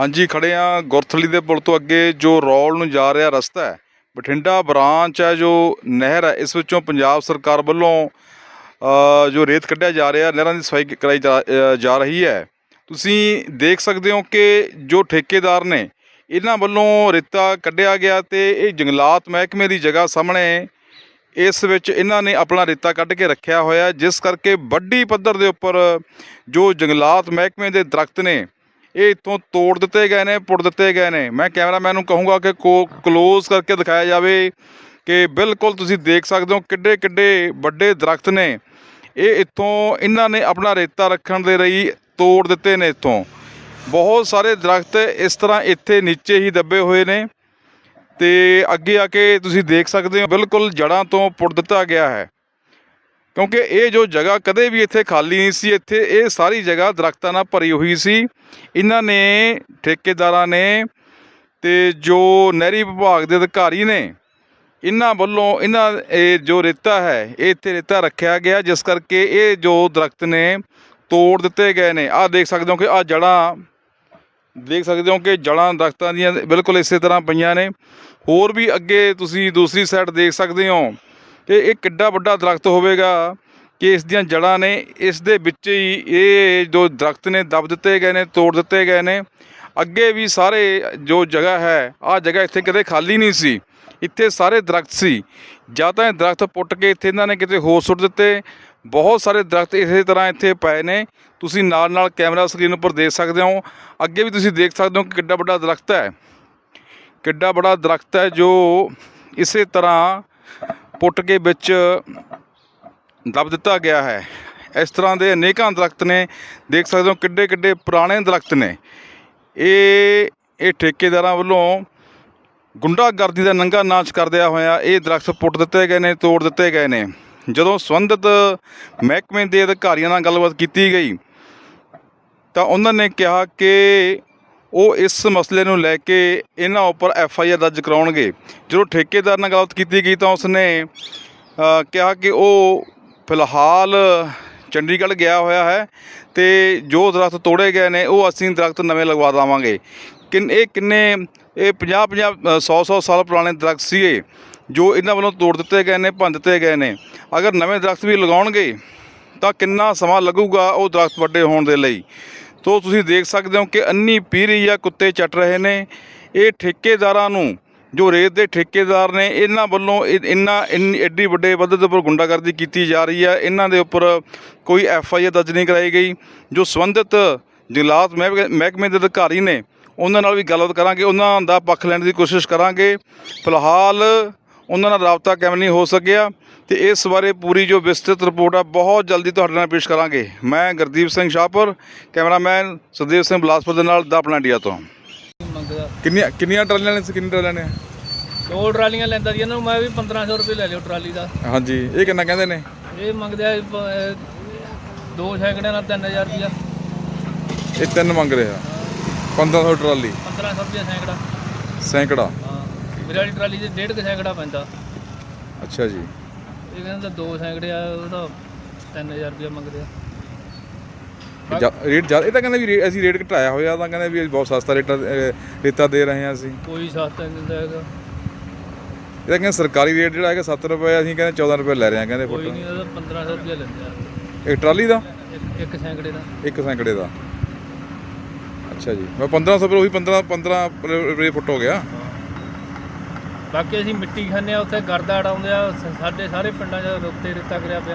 ਹਾਂਜੀ, ਖੜੇ ਆ ਗੁਰਥਲੀ ਦੇ ਪੁਲ ਤੋਂ ਅੱਗੇ ਜੋ ਰੌਲ ਨੂੰ ਜਾ ਰਿਹਾ ਰਸਤਾ ਹੈ। ਬਠਿੰਡਾ ਬ੍ਰਾਂਚ ਹੈ ਜੋ ਨਹਿਰ ਹੈ, ਇਸ ਵਿੱਚੋਂ ਪੰਜਾਬ ਸਰਕਾਰ ਵੱਲੋਂ ਜੋ ਰੇਤ ਕੱਢਿਆ ਜਾ ਰਿਹਾ, ਨਹਿਰਾਂ ਦੀ ਸਫ਼ਾਈ ਕਰਾਈ ਜਾ ਜਾ ਰਹੀ ਹੈ। ਤੁਸੀਂ ਦੇਖ ਸਕਦੇ ਹੋ ਕਿ ਜੋ ਠੇਕੇਦਾਰ ਨੇ, ਇਹਨਾਂ ਵੱਲੋਂ ਰੇਤਾ ਕੱਢਿਆ ਗਿਆ ਤੇ ਇਹ ਜੰਗਲਾਤ ਮਹਿਕਮੇ ਦੀ ਜਗ੍ਹਾ ਸਾਹਮਣੇ, ਇਸ ਵਿੱਚ ਇਹਨਾਂ ਨੇ ਆਪਣਾ ਰੇਤਾ ਕੱਢ ਕੇ ਰੱਖਿਆ ਹੋਇਆ ਜਿਸ ਕਰਕੇ ਵੱਡੀ ਪੱਧਰ ਦੇ ਉੱਪਰ ਜੋ ਜੰਗਲਾਤ ਮਹਿਕਮੇ ਦੇ ਦਰਖਤ ਨੇ ਇਹ ਇਤੋਂ ਤੋੜ ਦਿੱਤੇ ਗਏ ਨੇ, ਪੁੱਟ ਦਿੱਤੇ ਗਏ ਨੇ। ਮੈਂ ਕੈਮਰਾਮੈਨ ਨੂੰ ਕਹੂੰਗਾ ਕਿ ਕੋ ক্লোਜ਼ ਕਰਕੇ ਦਿਖਾਇਆ ਜਾਵੇ ਕਿ ਬਿਲਕੁਲ ਤੁਸੀਂ ਦੇਖ ਸਕਦੇ ਹੋ ਕਿੱਡੇ ਕਿੱਡੇ ਵੱਡੇ ਦਰਖਤ ਨੇ। ਇਹ ਇੱਥੋਂ ਇਹਨਾਂ ਨੇ ਆਪਣਾ ਰੇਤਾ ਰੱਖਣ ਦੇ ਲਈ ਤੋੜ ਦਿੱਤੇ ਨੇ ਇੱਥੋਂ ਬਹੁਤ ਸਾਰੇ ਦਰਖਤ ਇਸ ਤਰ੍ਹਾਂ ਇੱਥੇ ਨੀਚੇ ਹੀ ਦੱਬੇ ਹੋਏ ਨੇ ਤੇ ਅੱਗੇ ਆ ਕੇ ਤੁਸੀਂ ਦੇਖ ਸਕਦੇ ਹੋ ਬਿਲਕੁਲ ਜੜਾਂ ਤੋਂ ਪੁੱਟ ਦਿੱਤਾ ਗਿਆ ਹੈ। ਕਿਉਂਕਿ ਇਹ ਜੋ ਜਗ੍ਹਾ ਕਦੇ ਵੀ ਇੱਥੇ ਖਾਲੀ ਨਹੀਂ ਸੀ, ਇੱਥੇ ਇਹ ਸਾਰੀ ਜਗ੍ਹਾ ਦਰਖਤਾਂ ਨਾਲ ਭਰੀ ਹੋਈ ਸੀ। ਇਹਨਾਂ ਨੇ, ਠੇਕੇਦਾਰਾਂ ਨੇ ਤੇ ਜੋ ਨਹਿਰੀ ਵਿਭਾਗ ਦੇ ਅਧਿਕਾਰੀ ਨੇ, ਇਹਨਾਂ ਵੱਲੋਂ ਇਹਨਾਂ, ਇਹ ਜੋ ਰੇਤਾ ਹੈ, ਇਹ ਇੱਥੇ ਰੇਤਾ ਰੱਖਿਆ ਗਿਆ, ਜਿਸ ਕਰਕੇ ਇਹ ਜੋ ਦਰਖਤ ਨੇ ਤੋੜ ਦਿੱਤੇ ਗਏ ਨੇ। ਆਹ ਦੇਖ ਸਕਦੇ ਹੋ ਕਿ ਆਹ ਜੜਾਂ ਦੇਖ ਸਕਦੇ ਹੋ ਕਿ ਜੜਾਂ ਦਰਖਤਾਂ ਦੀਆਂ ਬਿਲਕੁਲ ਇਸੇ ਤਰ੍ਹਾਂ ਪਈਆਂ ਨੇ। ਹੋਰ ਵੀ ਅੱਗੇ ਤੁਸੀਂ ਦੂਸਰੀ ਸਾਈਡ ਦੇਖ ਸਕਦੇ ਹੋ। ਕਿ ਇਹ ਕਿੱਡਾ ਵੱਡਾ ਦਰਖਤ ਹੋਵੇਗਾ ਕਿ ਇਸ ਦੀਆਂ ਜੜਾਂ ਨੇ ਇਸ ਦੇ ਵਿੱਚ ਹੀ ਇਹ ਜੋ ਦਰਖਤ ਨੇ ਦਬ ਦਿੱਤੇ ਗਏ ਨੇ, ਤੋੜ ਦਿੱਤੇ ਗਏ ਨੇ। ਅੱਗੇ ਵੀ ਸਾਰੇ ਜੋ ਜਗ੍ਹਾ ਹੈ, ਆਹ ਜਗ੍ਹਾ ਇੱਥੇ ਕਦੇ ਖਾਲੀ ਨਹੀਂ ਸੀ। ਇੱਥੇ ਸਾਰੇ ਦਰਖਤ ਸੀ। ਜਾਂ ਤਾਂ ਇਹ ਦਰਖਤ ਪੁੱਟ ਕੇ ਇੱਥੇ ਇਹਨਾਂ ਨੇ ਕਿਤੇ ਹੋਰ ਸੁੱਟ ਦਿੱਤੇ। ਬਹੁਤ ਸਾਰੇ ਦਰਖਤ ਇਸੇ ਤਰ੍ਹਾਂ ਇੱਥੇ ਪਏ ਨੇ। ਤੁਸੀਂ ਨਾਲ ਨਾਲ ਕੈਮਰਾ ਸਕਰੀਨ ਉੱਪਰ ਦੇਖ ਸਕਦੇ ਹੋ। ਅੱਗੇ ਵੀ ਤੁਸੀਂ ਦੇਖ ਸਕਦੇ ਹੋ ਕਿ ਕਿੱਡਾ ਵੱਡਾ ਦਰਖਤ ਹੈ। ਕਿੱਡਾ ਬੜਾ ਦਰਖਤ ਹੈ ਜੋ ਇਸੇ ਤਰ੍ਹਾਂ ਪੁੱਟ ਕੇ ਵਿੱਚ ਦਬ ਦਿੱਤਾ ਗਿਆ ਹੈ। ਇਸ ਤਰ੍ਹਾਂ ਦੇ ਅਨੇਕਾਂ ਦਰਖਤ ਨੇ, ਦੇਖ ਸਕਦੇ ਹੋ ਕਿੱਡੇ ਕਿੱਡੇ ਪੁਰਾਣੇ ਦਰਖਤ ਨੇ। ਇਹ ਇਹ ਠੇਕੇਦਾਰਾਂ ਵੱਲੋਂ ਗੁੰਡਾਗਰਦੀ ਦਾ ਨੰਗਾ ਨਾਚ ਕਰਦਿਆਂ ਹੋਇਆ ਇਹ ਦਰਖਤ ਪੁੱਟ ਦਿੱਤੇ ਗਏ ਨੇ, ਤੋੜ ਦਿੱਤੇ ਗਏ ਨੇ। ਜਦੋਂ ਸੰਬੰਧਿਤ ਮਹਿਕਮੇ ਦੇ ਅਧਿਕਾਰੀਆਂ ਨਾਲ ਗੱਲਬਾਤ ਕੀਤੀ ਗਈ, ਤਾਂ ਉਹਨਾਂ ਨੇ ਕਿਹਾ ਕਿ ਉਹ ਇਸ ਮਸਲੇ ਨੂੰ ਲੈ ਕੇ ਇਹਨਾਂ ਉੱਪਰ ਐਫ ਆਈ ਆਰ ਦਰਜ ਕਰਾਉਣਗੇ। ਜਦੋਂ ਠੇਕੇਦਾਰ ਨਾਲ ਗੱਲਬਾਤ ਕੀਤੀ ਗਈ ਤਾਂ ਉਸਨੇ ਕਿਹਾ ਕਿ ਉਹ ਫਿਲਹਾਲ ਚੰਡੀਗੜ੍ਹ ਗਿਆ ਹੋਇਆ ਹੈ ਤੇ ਜੋ ਦਰਖਤ ਤੋੜੇ ਗਏ ਨੇ ਉਹ ਅਸੀਂ ਦਰਖਤ ਨਵੇਂ ਲਗਵਾ ਦੇਵਾਂਗੇ। ਕਿੰਨ, ਇਹ ਕਿੰਨੇ, ਇਹ 50 50 100 100 ਸਾਲ ਪੁਰਾਣੇ ਦਰਖਤ ਸੀਗੇ, ਜੋ ਇਹਨਾਂ ਵੱਲੋਂ ਤੋੜ ਦਿੱਤੇ ਗਏ ਨੇ, ਭੰਨ ਦਿੱਤੇ ਗਏ ਨੇ। ਅਗਰ ਨਵੇਂ ਦਰਖਤ ਵੀ ਲਗਾਉਣਗੇ ਤਾਂ ਕਿੰਨਾ ਸਮਾਂ ਲੱਗੂਗਾ ਉਹ ਦਰਖਤ ਵੱਡੇ ਹੋਣ ਦੇ ਲਈ? ਤੋ ਤੁਸੀਂ ਦੇਖ ਸਕਦੇ ਹੋ ਕਿ ਅੰਨੀ ਪੀਰੀ ਆ ਕੁੱਤੇ ਚੱਟ ਰਹੇ ਨੇ। ਇਹ ਠੇਕੇਦਾਰਾਂ ਨੂੰ, ਜੋ ਰੇਤ ਦੇ ਠੇਕੇਦਾਰ ਨੇ, ਇਹਨਾਂ ਵੱਲੋਂ ਇ- ਇੰਨਾ ਇੰਨੀ ਐਡੀ ਵੱਡੇ ਪੱਧਰ ਦੇ ਉੱਪਰ ਗੁੰਡਾਗਰਦੀ ਕੀਤੀ ਜਾ ਰਹੀ ਹੈ। ਇਹਨਾਂ ਦੇ ਉੱਪਰ ਕੋਈ ਐਫ ਆਈ ਆਰ ਦਰਜ ਨਹੀਂ ਕਰਾਈ ਗਈ। ਜੋ ਸੰਬੰਧਿਤ ਜੰਗਲਾਤ ਮਹਿਕ- ਮਹਿਕਮੇ ਦੇ ਅਧਿਕਾਰੀ ਨੇ, ਉਹਨਾਂ ਨਾਲ ਵੀ ਗੱਲਬਾਤ ਕਰਾਂਗੇ। ਉਹਨਾਂ ਦਾ ਪੱਖ ਲੈਣ ਦੀ ਕੋਸ਼ਿਸ਼ ਕਰਾਂਗੇ। ਫਿਲਹਾਲ ਉਹਨਾਂ ਨਾਲ ਰਾਬਤਾ ਕਾਇਮ ਨਹੀਂ ਹੋ ਸਕਿਆ। ਤੇ ਇਸ ਬਾਰੇ ਪੂਰੀ ਜੋ ਵਿਸਤ੍ਰਿਤ ਰਿਪੋਰਟ ਆ ਬਹੁਤ ਜਲਦੀ ਤੁਹਾਡੇ ਨਾਲ ਪੇਸ਼ ਕਰਾਂਗੇ। ਮੈਂ ਗੁਰਦੀਪ ਸਿੰਘ ਸ਼ਾਹਪੁਰ ਕੈਮਰਾਮੈਨ ਸੁਖਦੇਵ ਸਿੰਘ ਬਲਾਸਪੁਰ ਦੇ ਨਾਲ ਦਾ ਆਪਣਾ ਇੰਡੀਆ ਤੋਂ। ਕਿੰਨੀਆਂ ਕਿੰਨੀਆਂ ਟਰਾਲੀਆਂ ਨੇ ਕਿੰਨੀਆਂ ਟਰਾਲੀਆਂ ਨੇ ਦੋ ਟਰਾਲੀਆਂ ਲੈਂਦਾ ਜੀ ਇਹਨਾਂ ਨੂੰ ਮੈਂ ਵੀ 1500 ਰੁਪਏ ਲੈ ਲਿਓ ਟਰਾਲੀ ਦਾ। ਹਾਂਜੀ ਇਹ ਕਿੰਨਾ ਕਹਿੰਦੇ ਨੇ? ਇਹ ਮੰਗਦੇ ਆ ਦੋ ਸੈਕਿੰਡਾਂ ਨਾਲ 3000 ਰੁਪਇਆ ਇਹ ਤਿੰਨ ਮੰਗ ਰਿਹਾ 1500 ਟਰਾਲੀ। 1500 ਰੁਪਇਆ ਸੈਂਕੜਾ। ਸੈਂਕੜਾ? ਹਾਂ ਮੇਰੇ ਵਾਲੀ ਟਰਾਲੀ ਡੇਢ ਕੁ ਸੈਂਕੜਾ ਪੈਂਦਾ। ਅੱਛਾ ਜੀ। ਇਹ ਕਹਿੰਦਾ ਦੋ ਸੈਂਕੜੇ ਆ ਉਹਦਾ 3000 ਰੁਪਇਆ ਮੰਗਦੇ ਆ। ਰੇਟ ਜ਼ਿਆਦਾ ਇਹ ਤਾਂ ਕਹਿੰਦੇ ਵੀ ਰੇ- ਅਸੀਂ ਰੇਟ ਘਟਾਇਆ ਹੋਇਆ ਤਾਂ ਕਹਿੰਦੇ ਵੀ ਬਹੁਤ ਸਸਤਾ ਰੇਟਾ ਅਹ, ਰੇਤਾ ਦੇ ਰਹੇ ਹਾਂ ਅਸੀਂ। ਕੋਈ ਸਸਤਾ ਨਹੀਂ ਦਿੰਦਾ ਹੈਗਾ। ਇਹ ਤਾਂ ਕਹਿੰਦੇ ਸਰਕਾਰੀ ਰੇਟ ਜਿਹੜਾ ਹੈਗਾ 7 ਰੁਪਏ ਅਸੀਂ ਕਹਿੰਦੇ 14 ਰੁਪਏ ਲੈ ਰਹੇ ਹਾਂ ਕਹਿੰਦੇ ਕੋਈ ਫੁੱਟ। ਨਹੀਂ ਉਹਦਾ 1500 ਰੁਪਇਆ ਲੈਂਦੇ ਆ। ਇੱਕ ਟਰਾਲੀ ਦਾ? ਇੱਕ ਇੱਕ ਸੈਂਕੜੇ ਦਾ। ਇੱਕ ਸੈਂਕੜੇ ਦਾ। ਅੱਛਾ ਜੀ ਮੈਂ 1500 ਰੁਪਏ ਉਹੀ 15 15 ਰੁਪਏ ਫੁੱਟ ਹੋ ਗਿਆ। ਬਾਕੀ ਅਸੀਂ ਮਿੱਟੀ ਖਾਂਦੇ ਆ, ਉੱਥੇ ਗਰਦਾ ਅੜਾਉਂਦੇ ਆ ਸਾਡੇ ਸਾਰੇ ਪਿੰਡਾਂ 'ਚ ਰੁੱਤੇ ਰੇਤਾ ਕਰਿਆ ਪਿਆ।